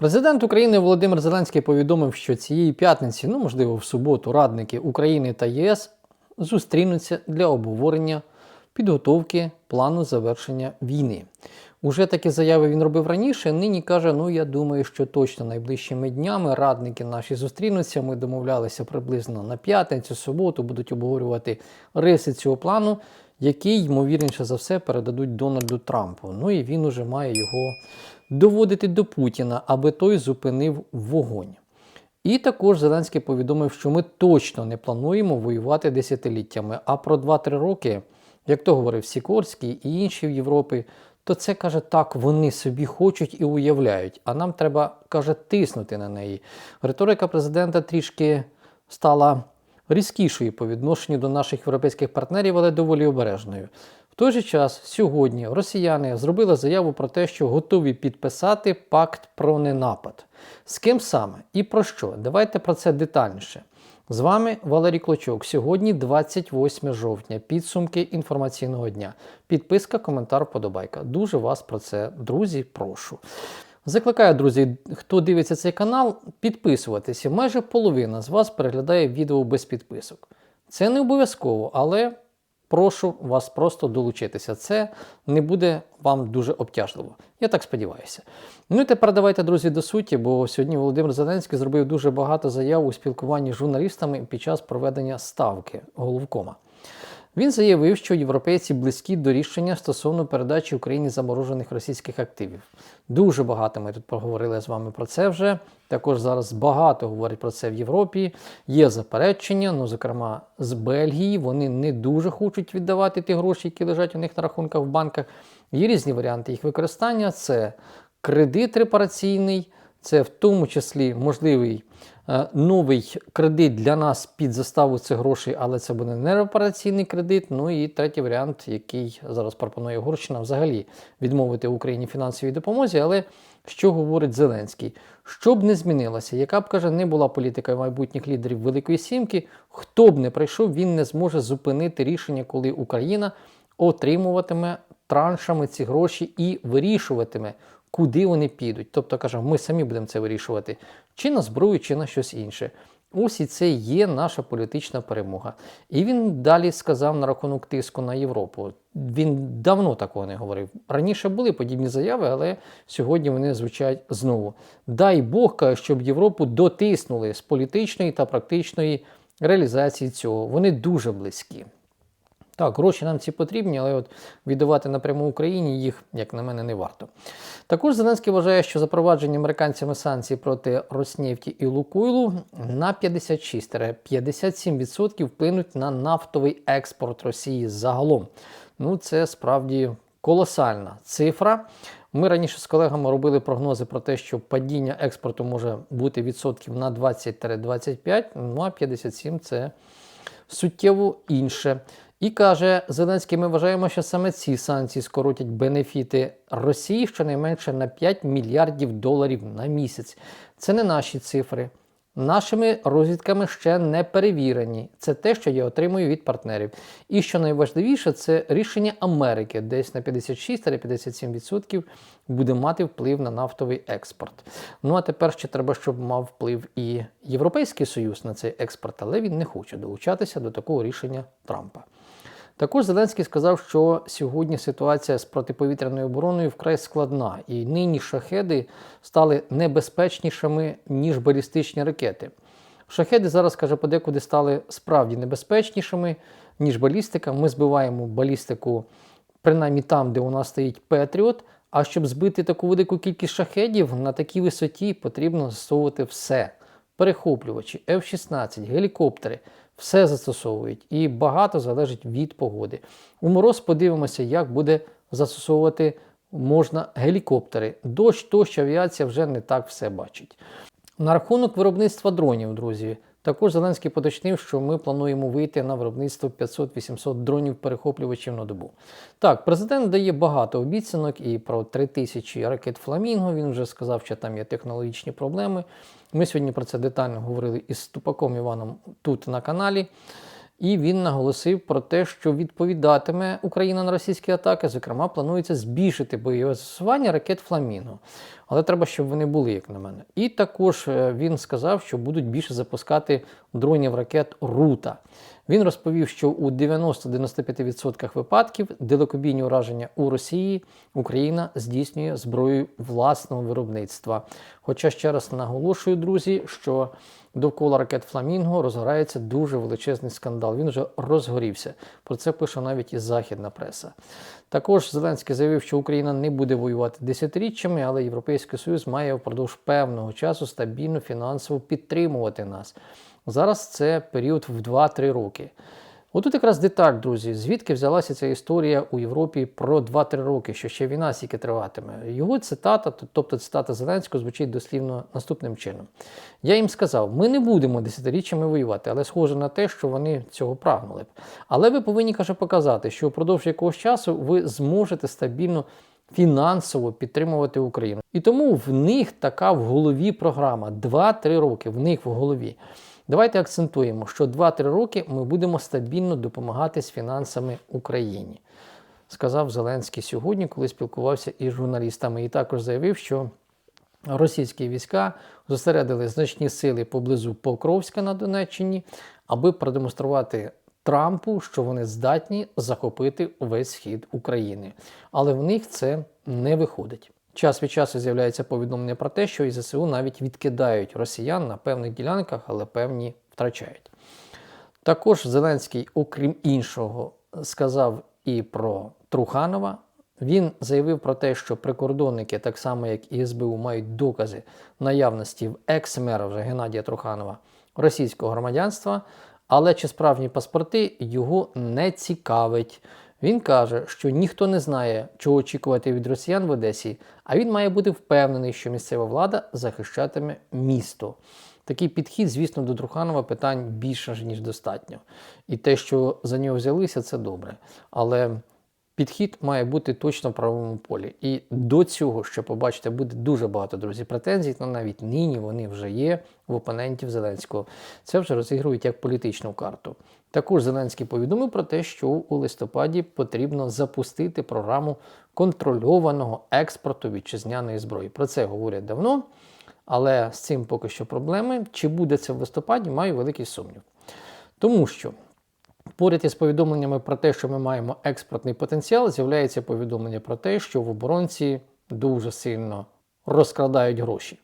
Президент України Володимир Зеленський повідомив, що цієї п'ятниці, ну можливо, в суботу, радники України та ЄС зустрінуться для обговорення підготовки плану завершення війни. Уже такі заяви він робив раніше. Нині каже: ну я думаю, що точно найближчими днями радники наші зустрінуться. Ми домовлялися приблизно на п'ятницю, суботу, будуть обговорювати риси цього плану, який, ймовірніше за все, передадуть Дональду Трампу. Ну і він уже має його доводити до Путіна, аби той зупинив вогонь. І також Зеленський повідомив, що ми точно не плануємо воювати десятиліттями. А про 2-3 роки, як то говорив Сікорський і інші в Європі, то це каже так, вони собі хочуть і уявляють. А нам треба каже тиснути на неї. Риторика президента трішки стала різкішою по відношенню до наших європейських партнерів, але доволі обережною. Той же час сьогодні росіяни зробили заяву про те, що готові підписати пакт про ненапад. З ким саме і про що? Давайте про це детальніше. З вами Валерій Клочок. Сьогодні 28 жовтня. Підсумки інформаційного дня. Підписка, коментар, вподобайка. Дуже вас про це, друзі, прошу. Закликаю, друзі, хто дивиться цей канал, підписуватися. Майже половина з вас переглядає відео без підписок. Це не обов'язково, але прошу вас просто долучитися. Це не буде вам дуже обтяжливо. Я так сподіваюся. Ну і тепер давайте, друзі, до суті, бо сьогодні Володимир Зеленський зробив дуже багато заяв у спілкуванні з журналістами під час проведення ставки головкома. Він заявив, що європейці близькі до рішення стосовно передачі Україні заморожених російських активів. Дуже багато ми тут поговорили з вами про це вже. Також зараз багато говорять про це в Європі. Є заперечення, ну зокрема з Бельгії. Вони не дуже хочуть віддавати ті гроші, які лежать у них на рахунках в банках. Є різні варіанти їх використання. Це кредит репараційний, це в тому числі можливий новий кредит для нас під заставу цих грошей, але це буде не репараційний кредит. Ну і третій варіант, який зараз пропонує Угорщина, взагалі відмовити Україні фінансовій допомозі. Але що говорить Зеленський? Що б не змінилося, яка б каже, не була політика майбутніх лідерів Великої Сімки, хто б не прийшов, він не зможе зупинити рішення, коли Україна отримуватиме траншами ці гроші і вирішуватиме, куди вони підуть. Тобто, каже, ми самі будемо це вирішувати, чи на зброю, чи на щось інше. Ось і це є наша політична перемога. І він далі сказав на рахунок тиску на Європу. Він давно такого не говорив. Раніше були подібні заяви, але сьогодні вони звучать знову. Дай Бог, щоб Європу дотиснули з політичної та практичної реалізації цього. Вони дуже близькі. Так, гроші нам ці потрібні, але от віддавати напряму Україні їх, як на мене, не варто. Також Зеленський вважає, що запровадження американцями санкцій проти Роснефті і Лукойлу на 56-57% вплинуть на нафтовий експорт Росії загалом. Ну, це справді колосальна цифра. Ми раніше з колегами робили прогнози про те, що падіння експорту може бути відсотків на 20-25, ну а 57 це суттєво інше. І каже Зеленський, ми вважаємо, що саме ці санкції скоротять бенефіти Росії щонайменше на 5 мільярдів доларів на місяць. Це не наші цифри. Нашими розвідками ще не перевірені. Це те, що я отримую від партнерів. І що найважливіше, це рішення Америки, десь на 56-57% буде мати вплив на нафтовий експорт. Ну а тепер ще треба, щоб мав вплив і Європейський Союз на цей експорт, але він не хоче долучатися до такого рішення Трампа. Також Зеленський сказав, що сьогодні ситуація з протиповітряною обороною вкрай складна, і нині шахеди стали небезпечнішими, ніж балістичні ракети. Шахеди зараз, каже, подекуди стали справді небезпечнішими, ніж балістика. Ми збиваємо балістику принаймні там, де у нас стоїть Петріот. А щоб збити таку велику кількість шахедів на такій висоті потрібно застосовувати все: перехоплювачі, F-16, гелікоптери. Все застосовують і багато залежить від погоди. У мороз подивимося, як буде застосовувати можна гелікоптери. Дощ, тощо авіація вже не так все бачить. На рахунок виробництва дронів, друзі, також Зеленський поточнив, що ми плануємо вийти на виробництво 500-800 дронів-перехоплювачів на добу. Так, президент дає багато обіцянок і про 3000 ракет Фламінго. Він вже сказав, що там є технологічні проблеми. Ми сьогодні про це детально говорили із Тупаком Іваном тут на каналі. І він наголосив про те, що відповідатиме Україна на російські атаки. Зокрема, планується збільшити бойове застосування ракет Фламіно. Але треба, щоб вони були, як на мене. І також е, він сказав, що будуть більше запускати дронів ракет Рута. Він розповів, що у 90-95% випадків далекобійні ураження у Росії Україна здійснює зброю власного виробництва. Хоча ще раз наголошую, друзі, що довкола ракет Фламінго розгорається дуже величезний скандал. Він вже розгорівся. Про це пише навіть і західна преса. Також Зеленський заявив, що Україна не буде воювати десятиріччями, але Європейський Союз має впродовж певного часу стабільно фінансово підтримувати нас. Зараз це період в 2-3 роки. Отут якраз деталь, друзі, звідки взялася ця історія у Європі про 2-3 роки, що ще війна стільки триватиме. Його цитата, тобто цитата Зеленського, звучить дослівно наступним чином. Я їм сказав: ми не будемо десятиріччями воювати, але схоже на те, що вони цього прагнули б. Але ви повинні каже показати, що впродовж якогось часу ви зможете стабільно. Фінансово підтримувати Україну. І тому в них така в голові програма 2-3 роки. В них в голові. Давайте акцентуємо, що 2-3 роки ми будемо стабільно допомагати з фінансами Україні, сказав Зеленський сьогодні, коли спілкувався із журналістами. І також заявив, що російські війська зосередили значні сили поблизу Покровська на Донеччині, аби продемонструвати Трампу, що вони здатні захопити весь схід України. Але в них це не виходить. Час від часу з'являється повідомлення про те, що ІЗСУ навіть відкидають росіян на певних ділянках, але певні втрачають. Також Зеленський, окрім іншого, сказав і про Труханова. Він заявив про те, що прикордонники, так само як і СБУ, мають докази наявності в екс-мера вже Геннадія Труханова російського громадянства, але чи справжні паспорти його не цікавить. Він каже, що ніхто не знає, чого очікувати від росіян в Одесі, а він має бути впевнений, що місцева влада захищатиме місто. Такий підхід, звісно, до Труханова питань більше ніж достатньо. І те, що за нього взялися, це добре. Але підхід має бути точно в правовому полі. І до цього, що побачите, буде дуже багато друзі претензій, але навіть нині вони вже є в опонентів Зеленського. Це вже розігрують як політичну карту. Також Зеленський повідомив про те, що у листопаді потрібно запустити програму контрольованого експорту вітчизняної зброї. Про це говорять давно, але з цим поки що проблеми. Чи буде це в листопаді, маю великий сумнів. Тому що поряд із повідомленнями про те, що ми маємо експортний потенціал, з'являється повідомлення про те, що в оборонці дуже сильно розкрадають гроші.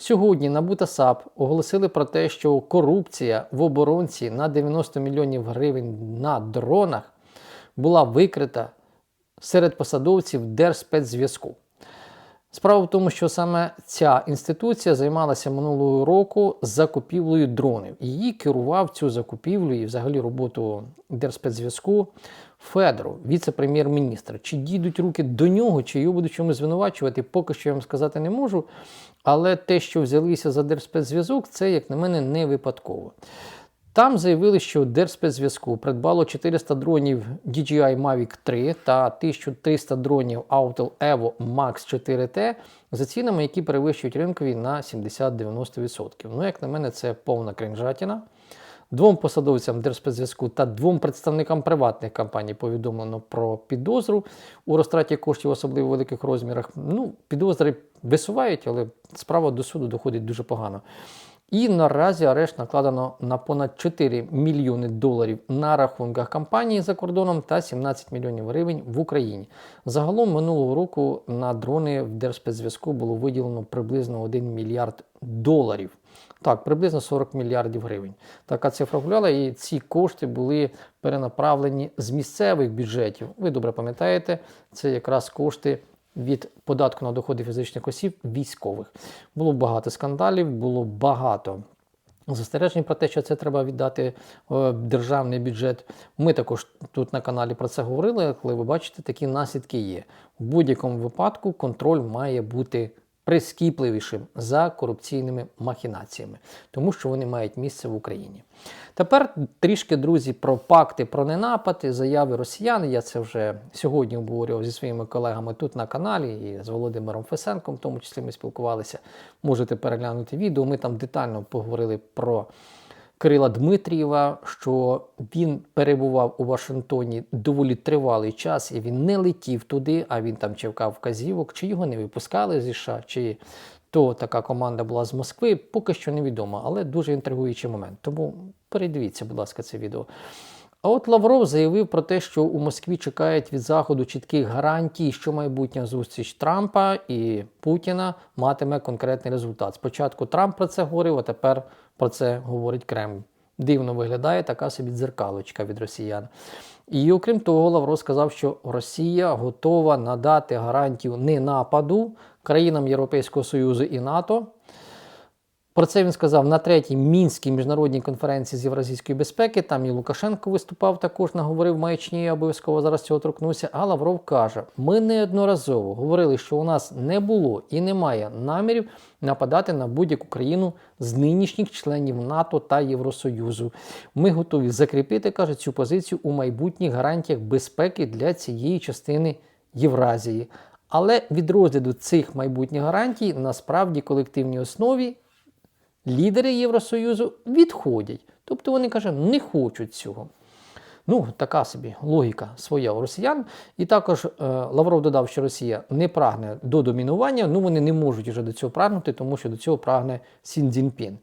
Сьогодні НАБУ та САП оголосили про те, що корупція в оборонці на 90 мільйонів гривень на дронах була викрита серед посадовців Держспецзв'язку. Справа в тому, що саме ця інституція займалася минулого року закупівлею дронів. Її керував цю закупівлю і взагалі роботу Держспецзв'язку Федоров, віце-прем'єр-міністр. Чи дійдуть руки до нього, чи його будуть чомусь звинувачувати, поки що я вам сказати не можу. Але те, що взялися за Держспецзв'язок, це, як на мене, не випадково. Там заявили, що Держспецзв'язку придбало 400 дронів DJI Mavic 3 та 1300 дронів Autel Evo Max 4T за цінами, які перевищують ринкові на 70-90%. Ну, як на мене, це повна кринжатіна. Двом посадовцям Держспецзв'язку та двом представникам приватних компаній повідомлено про підозру у розтраті коштів, особливо великих розмірах. Ну, підозри висувають, але справа до суду доходить дуже погано. І наразі арешт накладено на понад 4 мільйони доларів на рахунках компанії за кордоном та 17 мільйонів гривень в Україні. Загалом минулого року на дрони в Держспецзв'язку було виділено приблизно 1 мільярд доларів. Так, приблизно 40 мільярдів гривень. Така цифра гуляла, і ці кошти були перенаправлені з місцевих бюджетів. Ви добре пам'ятаєте, це якраз кошти від податку на доходи фізичних осіб військових. Було багато скандалів, було багато. Застережень про те, що це треба віддати в державний бюджет. Ми також тут на каналі про це говорили, коли ви бачите, такі наслідки є. В будь-якому випадку контроль має бути прискіпливішим за корупційними махінаціями, тому що вони мають місце в Україні. Тепер трішки, друзі, про пакти про ненапади, заяви росіян. Я це вже сьогодні обговорював зі своїми колегами тут на каналі і з Володимиром Фесенком, в тому числі ми спілкувалися. Можете переглянути відео. Ми там детально поговорили про Кирила Дмитрієва, що він перебував у Вашингтоні доволі тривалий час, і він не летів туди, а він там чекав вказівок, чи його не випускали зі США, чи то така команда була з Москви, поки що невідомо, але дуже інтригуючий момент. Тому передивіться, будь ласка, це відео. А от Лавров заявив про те, що у Москві чекають від Заходу чітких гарантій, що майбутня зустріч Трампа і Путіна матиме конкретний результат. Спочатку Трамп про це говорив, а тепер про це говорить Кремль. Дивно виглядає така собі дзеркалочка від росіян. І окрім того, Лавров сказав, що Росія готова надати гарантію не нападу країнам Європейського Союзу і НАТО. Про це він сказав на третій мінській міжнародній конференції з євразійської безпеки. Там і Лукашенко виступав, також наговорив маячні, я обов'язково зараз цього торкнуся. А Лавров каже: ми неодноразово говорили, що у нас не було і немає намірів нападати на будь-яку країну з нинішніх членів НАТО та Євросоюзу. Ми готові закріпити, каже, цю позицію у майбутніх гарантіях безпеки для цієї частини Євразії. Але від розгляду цих майбутніх гарантій насправді колективній основі лідери Євросоюзу відходять. Тобто вони каже, не хочуть цього. Ну, така собі логіка своя у росіян. І також е, Лавров додав, що Росія не прагне до домінування, ну вони не можуть вже до цього прагнути, тому що до цього прагне Сін Цзіньпін.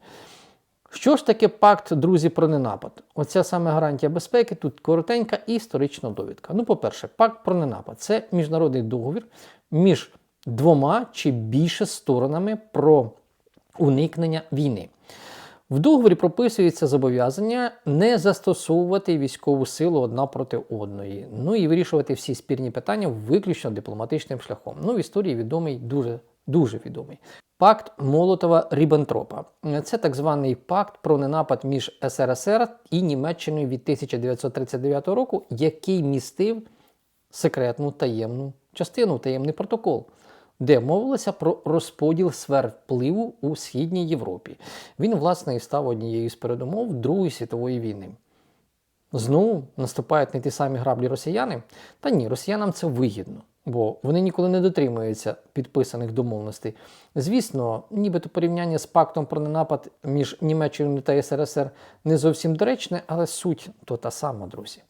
Що ж таке пакт, друзі, про ненапад? Оця саме гарантія безпеки, тут коротенька історична довідка. Ну, по-перше, пакт про ненапад це міжнародний договір між двома чи більше сторонами про уникнення війни. В договорі прописується зобов'язання не застосовувати військову силу одна проти одної, ну і вирішувати всі спірні питання виключно дипломатичним шляхом. Ну, в історії відомий дуже дуже відомий. Пакт Молотова Ріббентропа. Це так званий пакт про ненапад між СРСР і Німеччиною від 1939 року, який містив секретну таємну частину, таємний протокол де мовилося про розподіл сфер впливу у Східній Європі. Він, власне, і став однією з передумов Другої світової війни. Знову наступають не ті самі граблі росіяни. Та ні, росіянам це вигідно, бо вони ніколи не дотримуються підписаних домовленостей. Звісно, нібито порівняння з пактом про ненапад між Німеччиною та СРСР не зовсім доречне, але суть то та сама, друзі.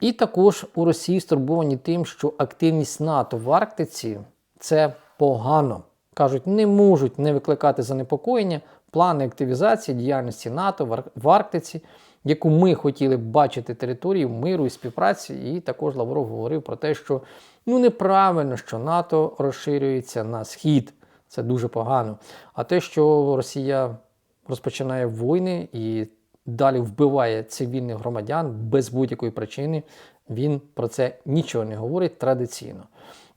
І також у Росії стурбовані тим, що активність НАТО в Арктиці це погано. Кажуть, не можуть не викликати занепокоєння плани активізації діяльності НАТО в Арктиці, яку ми хотіли б бачити територію миру і співпраці. І також Лавров говорив про те, що ну неправильно, що НАТО розширюється на схід. Це дуже погано. А те, що Росія розпочинає війни і далі вбиває цивільних громадян без будь-якої причини, він про це нічого не говорить традиційно.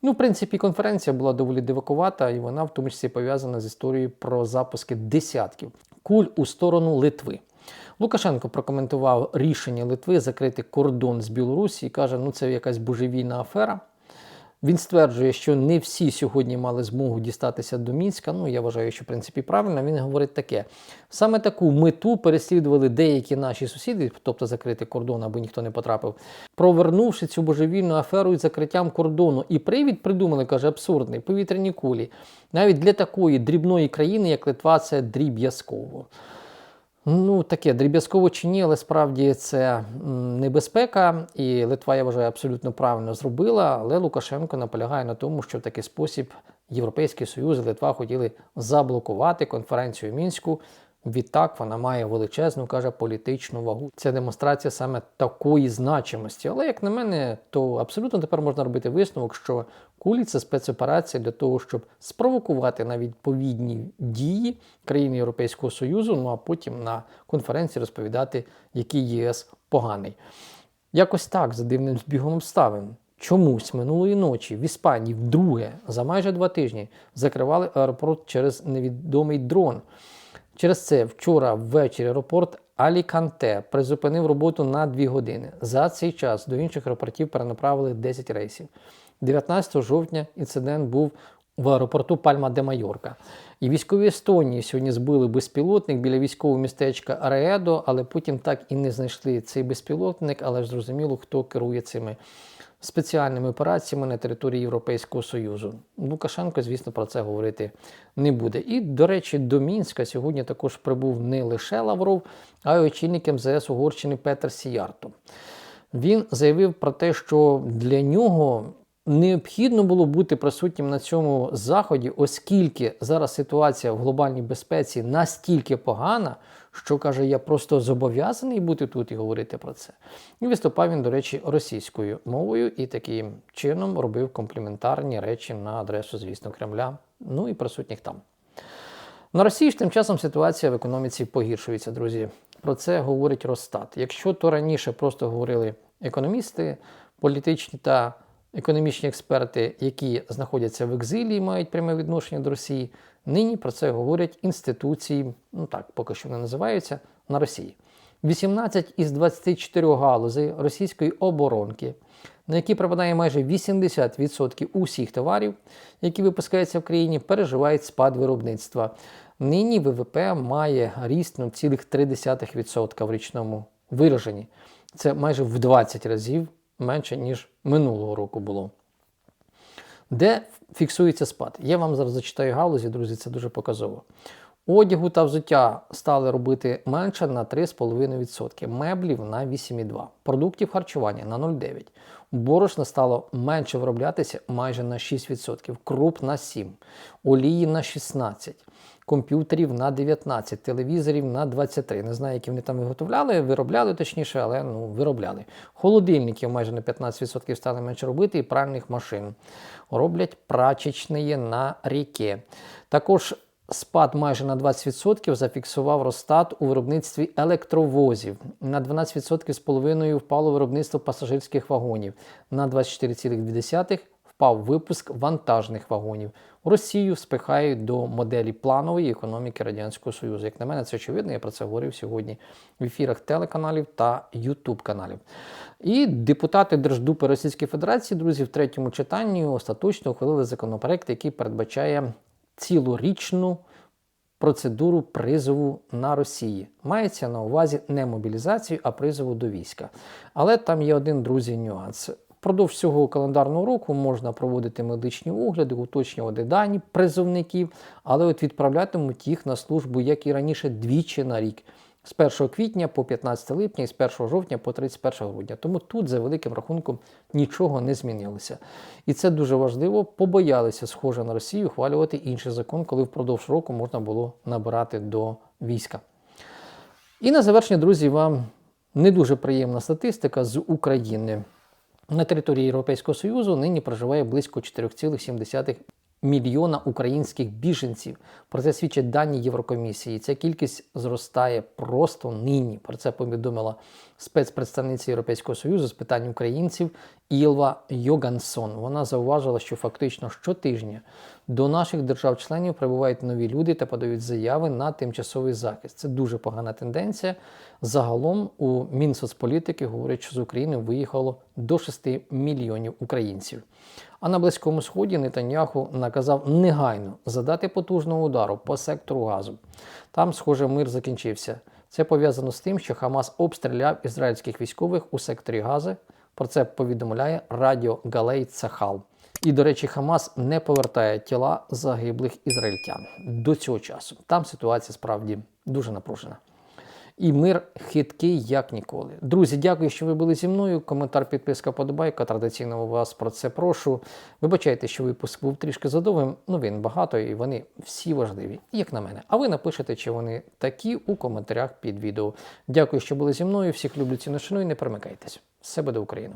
Ну, в принципі, конференція була доволі дивакувата, і вона в тому числі пов'язана з історією про запуски десятків куль у сторону Литви. Лукашенко прокоментував рішення Литви закрити кордон з Білорусі і каже, ну це якась божевільна афера. Він стверджує, що не всі сьогодні мали змогу дістатися до Мінська. Ну, я вважаю, що в принципі правильно. Він говорить таке: саме таку мету переслідували деякі наші сусіди, тобто закрити кордон, аби ніхто не потрапив, провернувши цю божевільну аферу із закриттям кордону. І привід придумали, каже, абсурдний повітряні кулі. Навіть для такої дрібної країни, як Литва, це дріб'язково. Ну, таке дріб'язково чи ні, але справді це небезпека, і Литва, я вважаю, абсолютно правильно зробила. Але Лукашенко наполягає на тому, що в такий спосіб Європейський Союз і Литва хотіли заблокувати конференцію в мінську. Відтак вона має величезну, каже, політичну вагу. Це демонстрація саме такої значимості. Але, як на мене, то абсолютно тепер можна робити висновок, що кулі це спецоперація для того, щоб спровокувати на відповідні дії країн Європейського Союзу, ну а потім на конференції розповідати, який ЄС поганий. Якось так, за дивним збігом обставин. Чомусь минулої ночі в Іспанії вдруге за майже два тижні закривали аеропорт через невідомий дрон. Через це вчора ввечері аеропорт Аліканте призупинив роботу на 2 години. За цей час до інших аеропортів перенаправили 10 рейсів. 19 жовтня інцидент був в аеропорту Пальма де Майорка. І військові Естонії сьогодні збили безпілотник біля військового містечка Ареедо, але потім так і не знайшли цей безпілотник, але ж зрозуміло, хто керує цими спеціальними операціями на території Європейського Союзу. Лукашенко, звісно, про це говорити не буде. І, до речі, до Мінська сьогодні також прибув не лише Лавров, а й очільник МЗС Угорщини Петер Сіярто. Він заявив про те, що для нього необхідно було бути присутнім на цьому заході, оскільки зараз ситуація в глобальній безпеці настільки погана, що каже, я просто зобов'язаний бути тут і говорити про це. І виступав він, до речі, російською мовою і таким чином робив компліментарні речі на адресу, звісно, Кремля, ну і присутніх там. На Росії ж тим часом ситуація в економіці погіршується, друзі. Про це говорить Росстат. Якщо то раніше просто говорили економісти, політичні та економічні експерти, які знаходяться в екзилі і мають пряме відношення до Росії, нині про це говорять інституції, ну так, поки що вони називаються, на Росії. 18 із 24 галузей російської оборонки, на які припадає майже 80% усіх товарів, які випускаються в країні, переживають спад виробництва. Нині ВВП має ріст 0,3% в річному вираженні. Це майже в 20 разів менше, ніж минулого року було. Де фіксується спад? Я вам зараз зачитаю галузі, друзі, це дуже показово. Одягу та взуття стали робити менше на 3,5%, меблів на 8,2%, продуктів харчування на 0,9%, борошна стало менше вироблятися майже на 6%, круп на 7%, олії на 16%, комп'ютерів на 19%, телевізорів на 23%. Не знаю, які вони там виготовляли, виробляли точніше, але ну, виробляли. Холодильників майже на 15% стали менше робити, і пральних машин. Роблять прачечні на ріки. Також Спад майже на 20% зафіксував Росстат у виробництві електровозів. На 12% з половиною впало виробництво пасажирських вагонів. На 24,2% впав випуск вантажних вагонів. Росію спихають до моделі планової економіки Радянського Союзу. Як на мене, це очевидно, я про це говорив сьогодні в ефірах телеканалів та Ютуб каналів. І депутати Держдупи Російської Федерації, друзі, в третьому читанні остаточно ухвалили законопроект, який передбачає цілорічну процедуру призову на Росії. Мається на увазі не мобілізацію, а призову до війська. Але там є один друзі нюанс. Продовж цього календарного року можна проводити медичні огляди, уточнювати дані призовників, але от відправлятимуть їх на службу, як і раніше, двічі на рік. З 1 квітня по 15 липня і з 1 жовтня по 31 грудня. Тому тут, за великим рахунком, нічого не змінилося. І це дуже важливо. Побоялися, схоже на Росію, ухвалювати інший закон, коли впродовж року можна було набирати до війська. І на завершення, друзі, вам не дуже приємна статистика з України. На території Європейського Союзу нині проживає близько 4,7 мільйона українських біженців. Про це свідчать дані Єврокомісії. Ця кількість зростає просто нині. Про це повідомила спецпредставниця Європейського Союзу з питань українців Ілва Йогансон. Вона зауважила, що фактично щотижня до наших держав-членів прибувають нові люди та подають заяви на тимчасовий захист. Це дуже погана тенденція. Загалом у Мінсоцполітики говорять, що з України виїхало до 6 мільйонів українців. А на Близькому Сході Нетаньяху наказав негайно задати потужного удару по сектору газу. Там, схоже, мир закінчився. Це пов'язано з тим, що Хамас обстріляв ізраїльських військових у секторі Гази. Про це повідомляє Радіо Галей Цахал. І, до речі, Хамас не повертає тіла загиблих ізраїльтян до цього часу. Там ситуація справді дуже напружена. І мир хиткий, як ніколи. Друзі, дякую, що ви були зі мною. Коментар, підписка, подобайка. Традиційно вас про це прошу. Вибачайте, що випуск був трішки задовгим. Новин багато і вони всі важливі, як на мене. А ви напишете, чи вони такі у коментарях під відео. Дякую, що були зі мною. Всіх люблю ціну шану і не перемикайтесь. Все буде Україна!